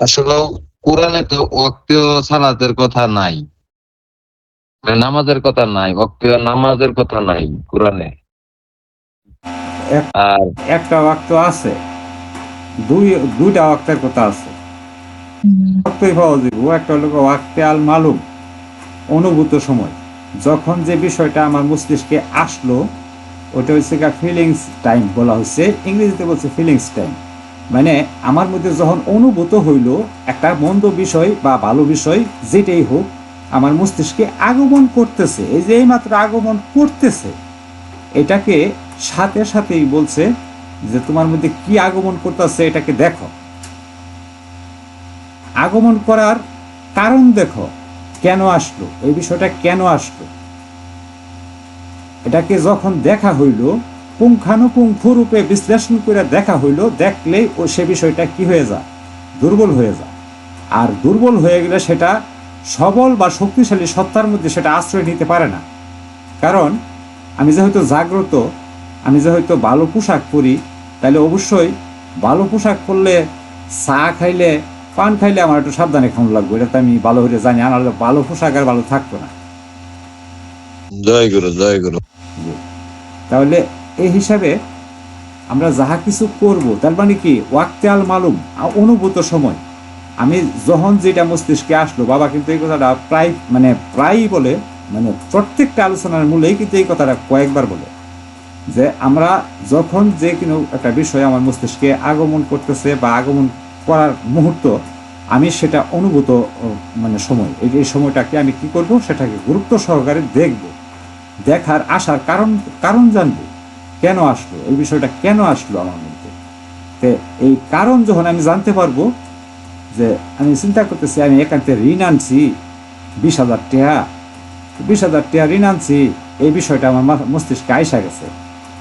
আসলে কোরআনে তো অক্তীয় সালাতের কথা নাই। মানে নামাজের কথা নাই অক্তীয় নামাজের কথা নাই কোরআনে। আর একটা ওয়াক্ত আছে দুই দুইটা ওয়াক্তের কথা আছে। ওয়াক্তই পাওয়া যাবে ও একটা হলো ওয়াক্তে আল মালুম অনুভূত সময়। যখন যে বিষয়টা আমার মস্তিষ্কে আসলো ওটা হচ্ছে ফিলিংস টাইম বলা হচ্ছে ইংরেজিতে বলছে ফিলিংস টাইম মানে আমার মধ্যে যখন অনুভূত হইল একটা মন্দ বিষয় বা ভালো বিষয়, যেটাই হোক, আমার মস্তিষ্কে আগমন করতেছে, এই যে এইমাত্র আগমন করতেছে, এটাকে সাথে সাথেই বলছে যে তোমার মধ্যে কি আগমন করতেছে এটাকে দেখো। আগমন করার কারণ দেখো, কেন আসলো, এই বিষয়টা কেন আসলো? এটাকে যখন দেখা হইল পুঙ্খানুপুঙ্খ রূপে বিশ্লেষণ করে দেখা হইল দেখলেই ও সে বিষয়টা কি হয়ে যায়? দুর্বল হয়ে যায়। আর দুর্বল হয়ে গেলে সেটা সবল বা শক্তিশালী সত্তার মধ্যে সেটা আশ্রয় নিতে পারে না। কারণ আমি যেহেতু জাগ্রত আমি যেহেতু ভালো পোশাক পরি তাহলে অবশ্যই ভালো পোশাক পরলে চা খাইলে পান খাইলে আমার একটু সাবধানে খাওয়ানো লাগবে। এটা তো আমি ভালো করে জানি আর ভালো পোশাক আর ভালো থাকতো না। জয় গুরু জয় গুরু। তাহলে এই হিসাবে আমরা যাহা কিছু করব, তার মানে কি? ওয়াক্তে আল মালুম অনুভূত সময়। আমি যখন যেটা মস্তিষ্কে আসলো, বাবা কিন্তু এই কথাটা প্রায় মানে প্রায়ই বলে মানে প্রত্যেকটা আলোচনার মূলেই কিন্তু এই কথাটা কয়েকবার বলে। যে আমরা যখন যে কোনো একটা বিষয় আমার মস্তিষ্কে আগমন করতেছে বা আগমন করার মুহূর্ত, আমি সেটা অনুভূত মানে সময়। এই সময়টাকে আমি কি করব? সেটাকে গুরুত্ব সহকারে দেখব। দেখার, আসার কারণ কারণ জানব। কেন আসলো? এই বিষয়টা কেন আসলো আমার মধ্যে? তে এই কারণ যখন আমি জানতে পারব যে আমি চিন্তা করতেছি, আমি একান্তে ঋণ আনছি, বিশ হাজার টাকা বিশ হাজার টাকা ঋণ আনছি, এই বিষয়টা আমার মস্তিষ্কে আইসা গেছে।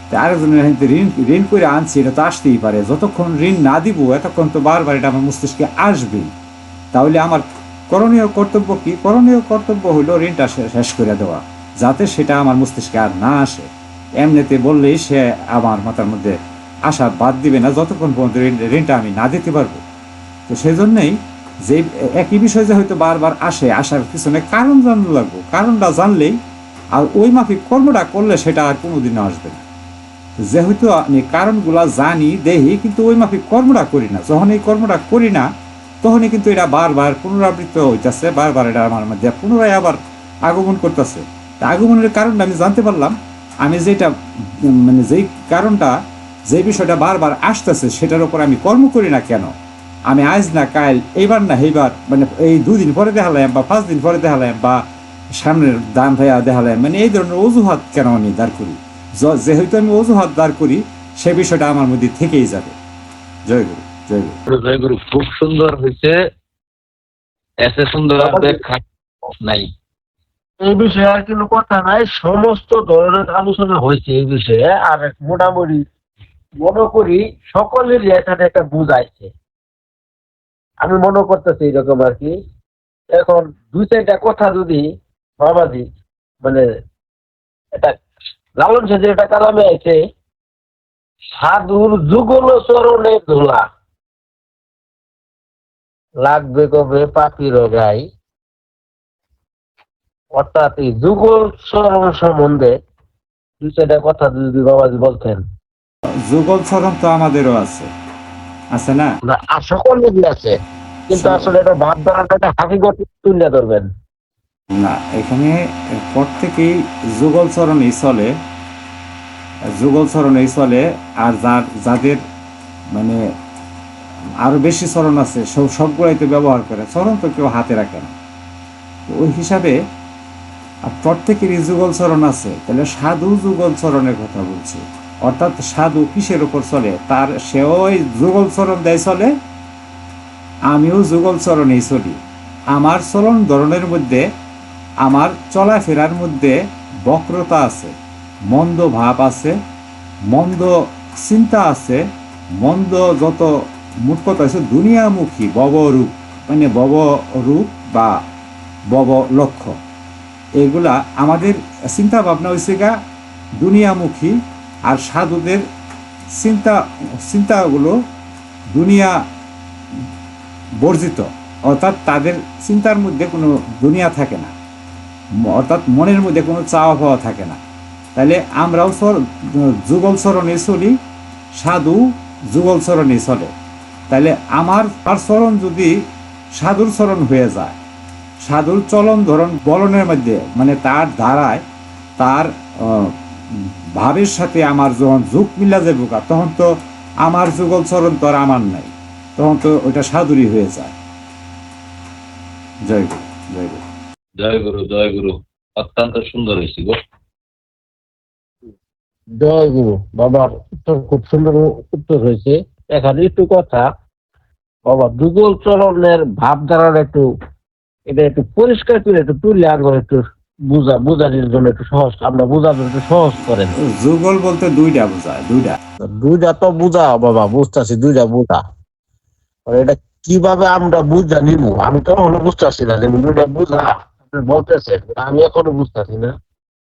তা আরেকজনের ঋণ ঋণ করে আনছি, এটা তো আসতেই পারে। যতক্ষণ ঋণ না দিব, এতক্ষণ তো বারবার এটা আমার মস্তিষ্কে আসবেই তাহলে আমার করণীয় কর্তব্য কি? করণীয় কর্তব্য হইল ঋণটা শেষ করে দেওয়া, যাতে সেটা আমার মস্তিষ্কে আর না আসে। এমনিতে বললেই সে আমার মাথার মধ্যে আসা বাদ দিবে না, যতক্ষণ পর্যন্ত ঋণটা আমি না দিতে পারব। তো সেই জন্যই যে একই বিষয় যে হয়তো বারবার আসে, আসার পিছনে কারণ জানতে লাগবো। কারণটা জানলেই আর ওই মাফিক কর্মটা করলে সেটা আর কোনোদিনও আসবে না। যেহেতু আমি কারণগুলা জানি, দেহি, কিন্তু ওই মাফিক কর্মটা করি না। যখন এই কর্মটা করি না, তখনই কিন্তু এটা বারবার পুনরাবৃত্ত হইতেছে, বারবার এটা আমার মধ্যে পুনরায় আবার আগমন করতেছে। তা আগমনের কারণটা আমি জানতে পারলাম আমি যেটা মানে যেই কারণটা যে বিষয়টা বারবার আসতেছে সেটার উপর আমি কর্ম করি না কেন? আমি আজ না কাল এইবার না এইবার মানে এই দুদিন পরে দেখালাম বা পাঁচ দিন পরে দেখালাম বা সামনের দাম ভাইয়া দেখালাম মানে এই ধরনের অজুহাত কেন আমি দাঁড় করি? যেহেতু আমি অজুহাত দাঁড় করি সে বিষয়টা আমার মধ্যে থেকেই যাবে। জয় গুরু জয় গুরু। জয় গুরু খুব সুন্দর হয়েছে। এসে সুন্দর নাই। এই বিষয়ে আর কোনো কথা নাই। সমস্ত ধরনের আলোচনা হয়েছে এই বিষয়ে। আর মোটামুটি মনে করি সকলেরই এখানে একটা বুঝাইছে আমি মনে করতেছি এরকম আর কি। এখন দুই চারটা কথা যদি বাবাজি মানে এটা লালন সেজের একটা কালামে আছে, সাধুর যুগল চরণে ধোলা। লাগবে কবে পাপির গাই অর্থাৎ এই যুগল চরণ সম্বন্ধে দুই চারটা কথা যদি বাবাজি বলতেন। যুগল চরণ তো আমাদেরও আছে। আছে না? না আর সকলেরই আছে। কিন্তু আসলে এটা ভাব তুলে ধরবেন। না এখানে প্রত্যেকেই যুগল চরণেই চলে। যুগল চরণেই চলে আর যার যাদের মানে আরও বেশি চরণ আছে সব সবগুলাই তো ব্যবহার করে। চরণ তো কেউ হাতে রাখে না। ওই হিসাবে আর প্রত্যেকেরই যুগল চরণ আছে, তাহলে সাধু যুগল চরণের কথা বলছি। অর্থাৎ সাধু কিসের উপর চলে? তার সেও যুগল চরণ দেয় চলে, আমিও যুগল চরণেই চলি। আমার চলন ধরনের মধ্যে, আমার চলাফেরার মধ্যে বক্রতা আছে, মন্দ ভাব আছে, মন্দ চিন্তা আছে, মন্দ যত কথা আছে, দুনিয়ামুখী ববরূপ মানে ববরূপ বা বব লক্ষ্য এগুলা আমাদের চিন্তা ভাবনা হয়েছে গা দুনিয়ামুখী আর সাধুদের চিন্তা, চিন্তাগুলো দুনিয়া বর্জিত। অর্থাৎ তাদের চিন্তার মধ্যে কোনো দুনিয়া থাকে না। অর্থাৎ মনের মধ্যে কোনো চাওয়া পাওয়া থাকে না। তাহলে আমরাও যুগল চরণে চলি, সাধু যুগল চরণে চলে। তাহলে আমার তার চরণ যদি সাধুর চরণ হয়ে যায় সাধুর চলন ধরন বলনের মধ্যে মানে তার ধারায় তার আহ, ভাবের সাথে আমার যখন যুগ মিলা যাবে তখন তো আমার যুগল চরণ তো আর আমার নাই। তখন তো ওইটা সাধুরই হয়ে যায়। জয় গুরু জয় গুরু। জয় গুরু জয় গুরু। অত্যন্ত সুন্দর হয়েছে গো। জয় গুরু বাবার উত্তর খুব সুন্দর উত্তর হয়েছে। এখানে একটু কথা বাবা যুগল চরণের ভাবধারার একটু এটা একটু পরিষ্কার করে একটু তুলে আনব একটু বুঝা বুঝানোর জন্য একটু সহজ। আমরা বোঝার জন্য একটু সহজ করেন যুগল বলতে দুইটা বোঝায় দুইটা। দুইটা তো বুঝা বাবা বুঝতেছি দুইটা বুঝা। আর এটা কীভাবে আমরা বুঝা নিব আমি তো এখনও বুঝতেছি না যে দুইটা বুঝা। আপনি বলতেছেন আমি এখনও বুঝতেছি না।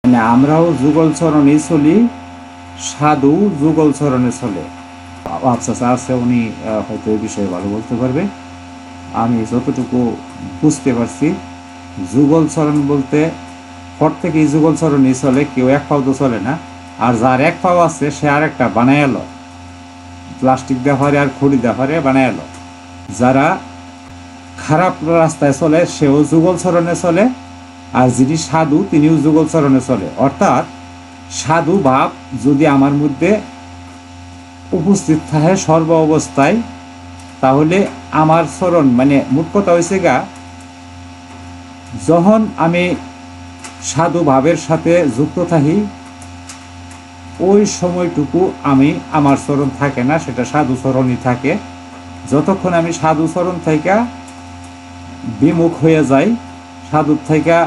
মানে আমরাও যুগল চরণে চলি সাধু যুগল চরণে চলে। আচ্ছা আচ্ছা আছে উনি আহ, হয়তো এই বিষয়ে ভালো বলতে পারবে। আমি যতটুকু বুঝতে পারছি। যুগল চরণ বলতে প্রত্যেকেই যুগল চরণে চলে, কেউ এক পাও তো চলে না। আর যার এক পাও আছে, সে আর একটা বানায় এলো। প্লাস্টিক দেওয়ারে আর খড়ি দেওয়ারে বানায় এলো। যারা খারাপ রাস্তায় চলে, সেও যুগল চরণে চলে। আর যিনি সাধু, তিনিও যুগল চরণে চলে। অর্থাৎ সাধু ভাব যদি আমার মধ্যে উপস্থিত থাকে সর্ব অবস্থায় তাহলে আমার চরণ মানে মোট কথা হয়েছে গা, যখন আমি সাধু ভাবের সাথে যুক্ত থাকি, ওই সময়টুকু আমি আমার চরণ থাকে না, সেটা সাধু চরণই থাকে। যতক্ষণ আমি সাধু চরণ থেকে বিমুখ হয়ে যাই, সাধু থেকে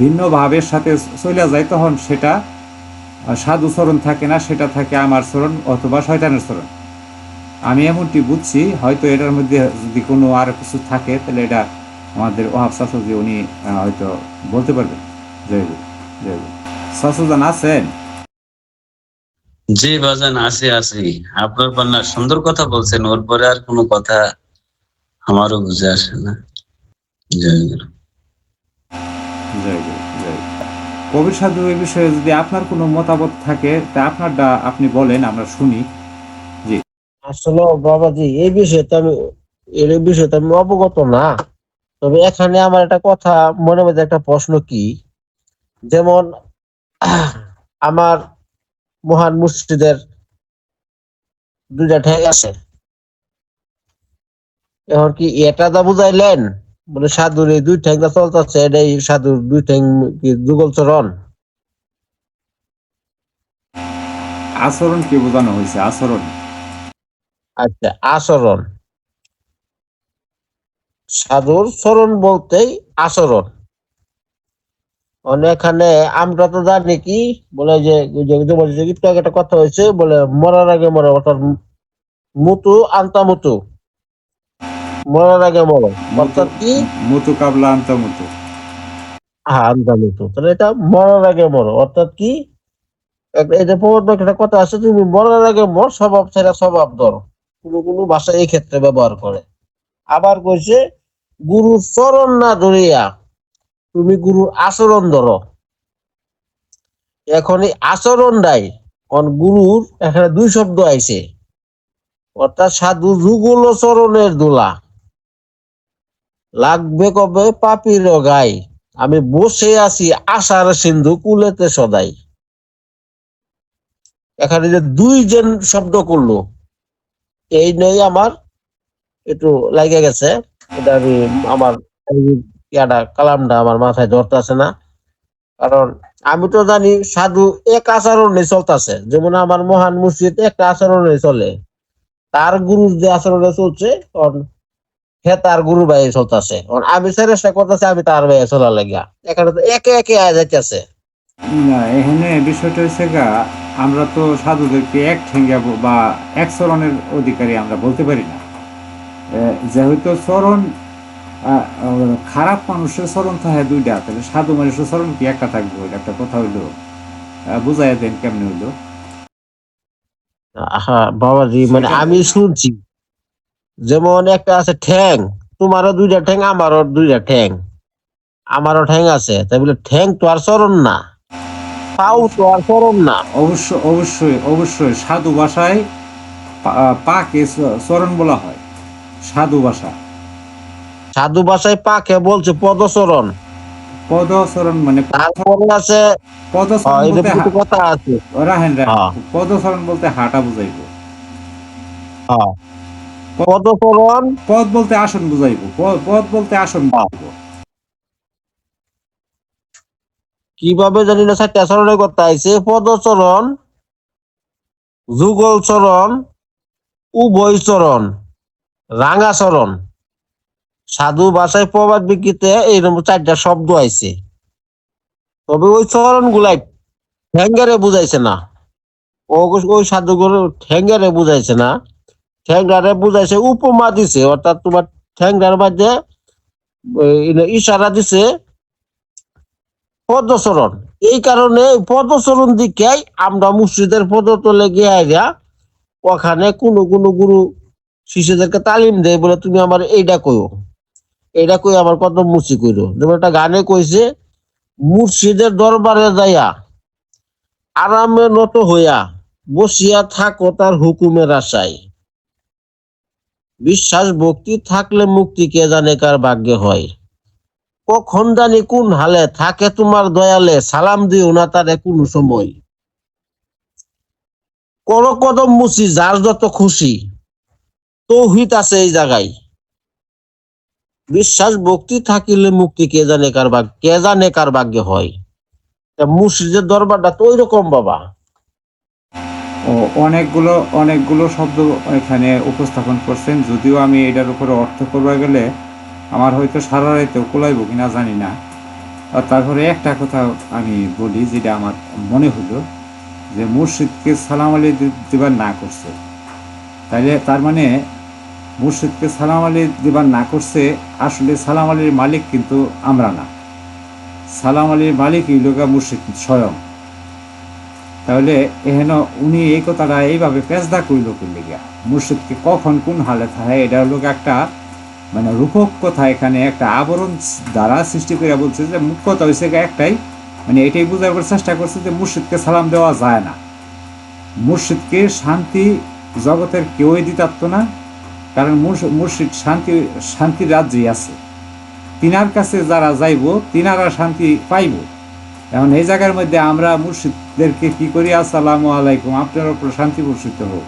ভিন্ন ভাবের সাথে চলে যায় তখন সেটা সাধু চরণ থাকে না, সেটা থাকে আমার চরণ অথবা শয়তানের চরণ আমি এমনটি বুঝছি হয়তো এটার মধ্যে যদি কোনো আর কিছু থাকে তাহলে এটা আমাদের ওহাব শাশুজি উনি হয়তো বলতে পারবেন। জয় গুরু জয় গুরু আছেন? জি বাজান আছে আছে। আপনার পান্না সুন্দর কথা বলছেন ওর পরে আর কোনো কথা আমারও বুঝে আসে না। কবির সাধু এই বিষয়ে যদি আপনার কোনো মতামত থাকে তা আপনারটা আপনি বলেন আমরা শুনি। আসলে বাবাজি, এই বিষয়ে তো আমি এর বিষয়ে তো আমি অবগত না। তবে এখানে আমার একটা কথা মনে মধ্যে একটা প্রশ্ন কি? যেমন, আমার মহান মুর্শিদের দুইটা ঠ্যাং আছে। এখন কি এটা দা বুঝাইলেন? বলে, সাধুর এই দুই ঠ্যাংটা চলতেছে, এটাই সাধুর দুই ঠ্যাং কি যুগল চরণ? আচরণ কি বোঝানো হয়েছে? আচরণ। আচ্ছা আচরণ। সাধুর চরণ বলতেই আচরণ। এখানে আমরা তো জানি কি বলে যে একটু আগে একটা কথা হয়েছে বলে মরার আগে মরে অর্থাৎ মুতু আন্তা মুতু। মরার আগে মরো অর্থাৎ কি? মুতু কাবলা আন্তা মুতু। হ্যাঁ আন্তা মুতু। তাহলে এটা মরার আগে মরো অর্থাৎ কি? এই যে প্রবর্তক একটা কথা আছে তুমি মরার আগে মর স্বভাব ছেড়া স্বভাব ধরো। কোনো কোনো ভাষা এই ক্ষেত্রে ব্যবহার করে। আবার কইছে, গুরুর চরণ না ধরিয়া তুমি গুরুর আচরণ ধরো। এখন এই আচরণটাই অন গুরুর এখানে দুই শব্দ আইছে। অর্থাৎ সাধু যুগল চরণের দোলা। লাগবে কবে পাপির গাই? আমি বসে আছি আশার সিন্ধু কুলেতে সদাই। এখানে যে দুইজন শব্দ করল এই নয় আমার একটু লাগে গেছে। এটা আমি আমার ইয়াটা, কালামটা আমার মাথায় ধরতেছে না। কারণ আমি তো জানি সাধু এক আচরণে চলতেছে। যেমন আমার মহান মুর্শিদ একটা আচরণে চলে। তার গুরুর যে আচরণে চলছে হে তার গুরু ভাই চলতেছে। আমি চেষ্টা করতেছি আমি তার ভাই চলার লাগিয়া। এখানে তো একে একে আয় যাইতেছে। না, এখানে বিষয়টা হচ্ছে গা আমরা তো সাধুদেরকে এক ঠেঙ্গা ব- এক চরণের অধিকারী আমরা বলতে পারি না। যেহেতু চরণ খারাপ মানুষের চরণ থাকে দুইটা তাহলে সাধু মানুষের চরণ কি একটা থাকবে? এটা একটা কথা হইল। আহ, বুঝাইয়া দেন কেমনে হইল? হ্যাঁ বাবাজি মানে আমি শুনছি যেমন একটা আছে ঠ্যাং তোমারও দুইটা ঠ্যাং আমারও দুইটা ঠ্যাং আমারও ঠ্যাং আছে তাই বলে ঠ্যাং তো আর চরণ না। পাও তো আর চরণ না। অবশ্য অবশ্যই অবশ্যই সাধু ভাষায় পাকে চরণ বলা হয়। সাধু ভাষা। সাধু ভাষায় পাকে বলছে পদচরণ। পদচরণ মানে তারপরে আছে পদচরণ বলতে কথা আছে। রাহেন হ্যাঁ। পদচরণ বলতে হাঁটা বুঝাইব। হ্যাঁ। পদচরণ। পদ বলতে আসন বুঝাইব। পদ পদ বলতে আসন হ্যাঁ। বুঝাইব। কীভাবে জানি না চারটা চরণের কথা আছে পদচরণ যুগল চরণ উভয় চরণ রাঙা চরণ সাধু ভাষায় প্রবাদ বিকৃতে এইরকম চারটা শব্দ আইছে। তবে ওই চরণ গুলাই ঠ্যাঙ্গারে বুঝাইছে না। ওই সাধুগুলো ঠ্যাঙ্গারে বুঝাইছে না। ঠ্যাঙ্গারে বুঝাইছে, উপমা দিছে, অর্থাৎ তোমার ঠ্যাঙ্গার মধ্যে ইশারা দিছে পদচরণ এই কারণে পদচরণ দিকেই আমরা মুর্শিদের পদতলে গিয়ে আইয়া ওখানে কোনো কোনো গুরু শিষ্যদেরকে তালিম দেয় বলে তুমি আমার এইটা কইও। এইটা কই আমার কত মুর্শি কইরো একটা গানে কইছে, মুর্শিদের দরবারে যাইয়া, আরামে নত হইয়া বসিয়া থাকো তার হুকুমের আশায়। বিশ্বাস, ভক্তি থাকলে মুক্তি কে জানে কার ভাগ্যে হয়? কখন জানি কোন হালে থাকে তোমার দয়ালে, সালাম দিও না তারে কোন সময়। কোন কদম মুছি যার যত খুশি তৌহিত আছে এই জায়গায় বিশ্বাস, ভক্তি থাকিলে মুক্তি কে জানে কার ভাগ্য কে জানে কার ভাগ্যে হয়। তা মুর্শিদের দরবারটা তো ওই রকম বাবা অনেকগুলো অনেকগুলো শব্দ এখানে উপস্থাপন করছেন। যদিও আমি এটার উপরে অর্থ করবা গেলে আমার হয়তো সারা রাইতেও কোলাইব কিনা জানি না। তারপরে একটা কথা আমি বলি, যেটা আমার মনে হলো, যে মুর্শিদকে সালাম আলী দিবার না করছে। তাইলে তার মানে মুর্শিদকে সালাম আলী দিবার না করছে, আসলে সালাম আলীর মালিক কিন্তু আমরা না। সালাম আলীর মালিক এই লোকা মুর্শিদ স্বয়ং। তাহলে এহেন উনি এই কথাটা এইভাবে পেঁচদা করিল করলে গিয়া মুর্শিদকে কখন কোন হালে থাকে এটা হলো একটা মানে রূপক কথা এখানে একটা আবরণ দ্বারা সৃষ্টি করে বলছে যে মুখ কথা হয়েছে একটাই মানে এটাই বোঝাবার চেষ্টা করছে যে মুর্শিদকে সালাম দেওয়া যায় না। মুর্শিদকে শান্তি জগতের কেউই দিতাত্ত না, কারণ মুর্শ- মুর্শিদ শান্তি, শান্তির রাজ্যেই আছে। তিনার কাছে যারা যাইব, তিনারা শান্তি পাইব। এখন এই জায়গার মধ্যে আমরা মুর্শিদদেরকে কি করি? আসসালামু আলাইকুম, আপনার উপর শান্তি বর্ষিত হোক।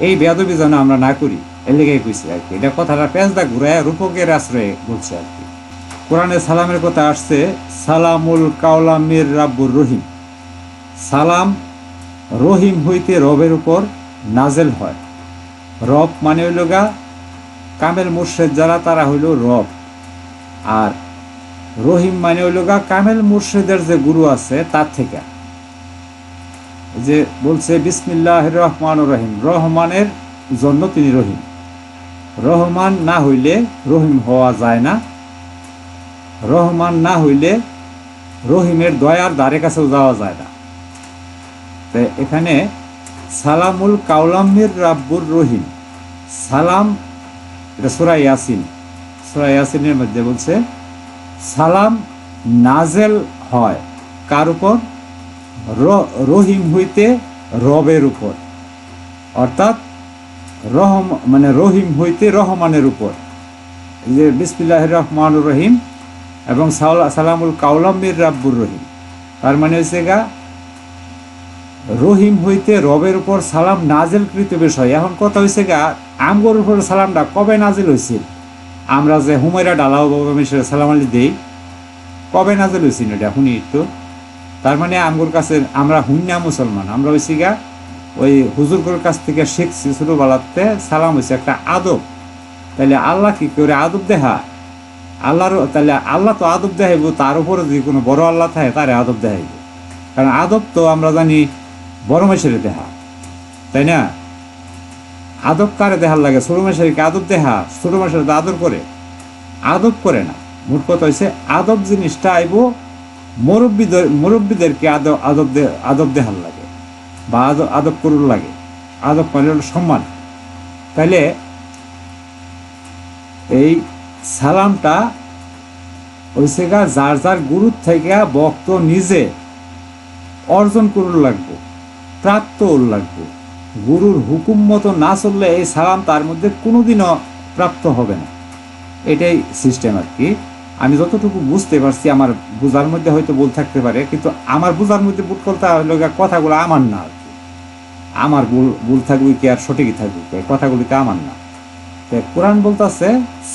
এই বেদবি যেন আমরা না করি। এর লেগে আর কি। এটা কথাটা পেঁচদা ঘুরায় রূপকের আশ্রয়ে বলছে আর কি। কোরআনে সালামের কথা আসছে, সালামুল কাউলামির রাব্বুর রহিম। সালাম রহিম হইতে রবের উপর নাজেল হয়। রব মানে হইল গা, কামেল মুর্শেদ যারা, তারা হইল রব। আর রহিম মানে হইল গা, কামেল মুর্শেদের যে গুরু আছে, তার থেকে। যে বলছে বিসমিল্লাহ রহমান রহিম। রহমানের জন্য তিনি রহিম। রহমান না হইলে রহিম হওয়া যায় না। রহমান না হইলে রহিমের দয়ার দ্বারে কাছেও যাওয়া যায় না। তো এখানে সালামুল কাউলামির রাব্বুর রহিম। সালাম, এটা সুরা ইয়াসিন। সুরা ইয়াসিনের মধ্যে বলছে, সালাম নাজেল হয় কার উপর? রহিম হইতে রবের উপর। অর্থাৎ রহম মানে রহিম হইতে রহমানের উপর। এই যে বিসমিল্লাহ রহমান রহিম এবং সালামুল কাউলামির রাব্বুর রহিম। তার মানে হচ্ছে গা, রহিম হইতে রবের উপর সালাম নাজেলকৃত বিষয়। এখন কথা হয়েছে গা, আমগর উপর সালামটা কবে নাজিল হয়েছিল আমরা যে হুমায়রা ডালাও বাবা মিশরে সালাম আলী দেই, কবে নাজেল হয়েছিল এটা শুনি একটু। তার মানে আমগোর কাছে আমরা হুন্না মুসলমান। আমরা হয়েছি গা ওই হুজুরগুলোর কাছ থেকে শিখছি ছোটবেলাতে সালাম হয়েছে একটা আদব। তাহলে আল্লাহ কি করে আদব দেখা আল্লাহর তাহলে আল্লাহ তো আদব দেখাইব, তার উপরে যদি কোনো বড় আল্লাহ থাকে, তারে আদব দেখাইব। কারণ আদব তো আমরা জানি বড় মাসের দেহা, তাই না? আদব কারে দেখার লাগে? ছোট মাসেরকে আদব দেহা? ছোট মাসের তো আদর করে। আদব করে না। মোট কথা হয়েছে আদব জিনিসটা আইব, মুরব্বীদের, মুরব্বীদেরকে আদব আদব দে, আদব দেহার লাগে। বা আদব আদব করুর লাগে, আদব মানে হলো সম্মান। তাইলে এই সালামটা হইছে গা যার যার গুরুর থেকে বক্ত নিজে অর্জন করুন লাগবো, প্রাপ্ত লাগবো। গুরুর হুকুম মতো না চললে এই সালাম তার মধ্যে কোনোদিনও প্রাপ্ত হবে না। এটাই সিস্টেম আর কি। আমি যতটুকু বুঝতে পারছি আমার বোঝার মধ্যে হয়তো ভুল থাকতে পারে, কিন্তু আমার বোঝার মধ্যে ভুল করতে হলো কথাগুলো আমার না। আমার ভুল ভুল থাকবে কি আর সঠিকই থাকবে কি? কথাগুলিতে আমার না। তো কোরআন বলতেছে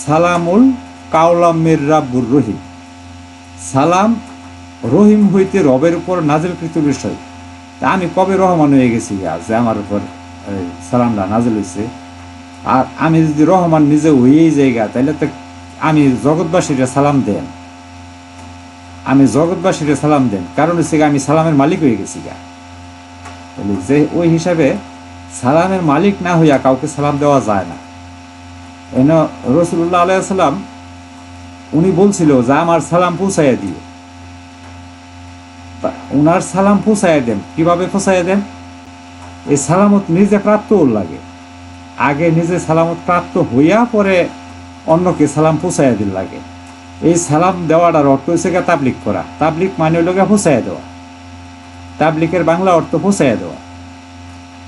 সালামুল কাউলামের রাব্বুর রহিম। সালাম রহিম হইতে রবের উপর নাজিলকৃত বিষয়। তা আমি কবে রহমান হয়ে গেছি যে আমার উপর সালামটা নাজিল হয়েছে আর আমি যদি রহমান নিজে হয়েই যাই গা, তাহলে তো আমি জগৎবাসীরা সালাম দেন। আমি জগৎবাসীরা সালাম দেন। কারণ হচ্ছে আমি সালামের মালিক হয়ে গেছি গা। তাহলে যে ওই হিসাবে সালামের মালিক না হইয়া কাউকে সালাম দেওয়া যায় না। এন রসুল্লাহ আলাইসাল্লাম উনি বলছিল যে আমার সালাম পৌঁছাইয়া দিয়ে তা উনার সালাম পৌঁছাইয়া দেন, কীভাবে পৌঁছাইয়া দেন? এই সালামত নিজে প্রাপ্ত লাগে। আগে নিজে সালামত প্রাপ্ত হইয়া পরে অন্যকে সালাম পৌঁছাইয়া দিন লাগে। এই সালাম দেওয়াটার অর্থ হচ্ছে গিয়ে তাবলিক করা। তাবলিক মানে হলো গিয়ে পৌঁছাইয়া দেওয়া। তাবলিকের বাংলা অর্থ পৌঁছাইয়া দেওয়া।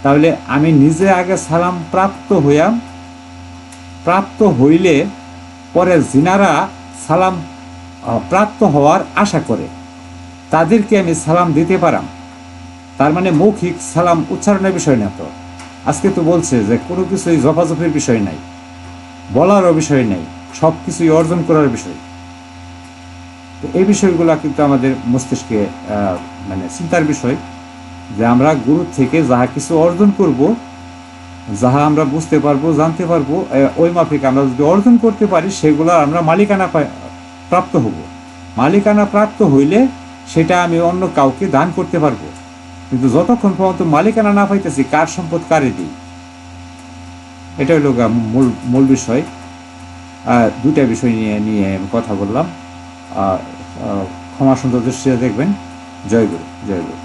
তাহলে আমি নিজে আগে সালাম প্রাপ্ত হইয়াম প্রাপ্ত হইলে পরে জিনারা সালাম প্রাপ্ত হওয়ার আশা করে। তাদেরকে আমি সালাম দিতে পারাম। তার মানে মৌখিক সালাম উচ্চারণের বিষয় না তো। আজকে তো বলছে যে কোনো কিছুই জপাজপের বিষয় নাই, বলারও বিষয় নাই, সব কিছুই অর্জন করার বিষয়। তো এই বিষয়গুলো কিন্তু আমাদের মস্তিষ্কে মানে চিন্তার বিষয় যে আমরা গুরু থেকে যাহা কিছু অর্জন করব, যাহা আমরা বুঝতে পারব, জানতে পারব ওই মাফিক আমরা যদি অর্জন করতে পারি সেগুলোর আমরা মালিকানা প্রাপ্ত হব। মালিকানা প্রাপ্ত হইলে সেটা আমি অন্য কাউকে দান করতে পারব। কিন্তু যতক্ষণ পর্যন্ত মালিকানা না পাইতেছি, কার সম্পদ কারে দিই? এটা হলো মূল মূল বিষয়। দুটা বিষয় নিয়ে নিয়ে কথা বললাম। ক্ষমা সুন্দর দৃষ্টিতে দেখবেন। জয় গুরু জয় গুরু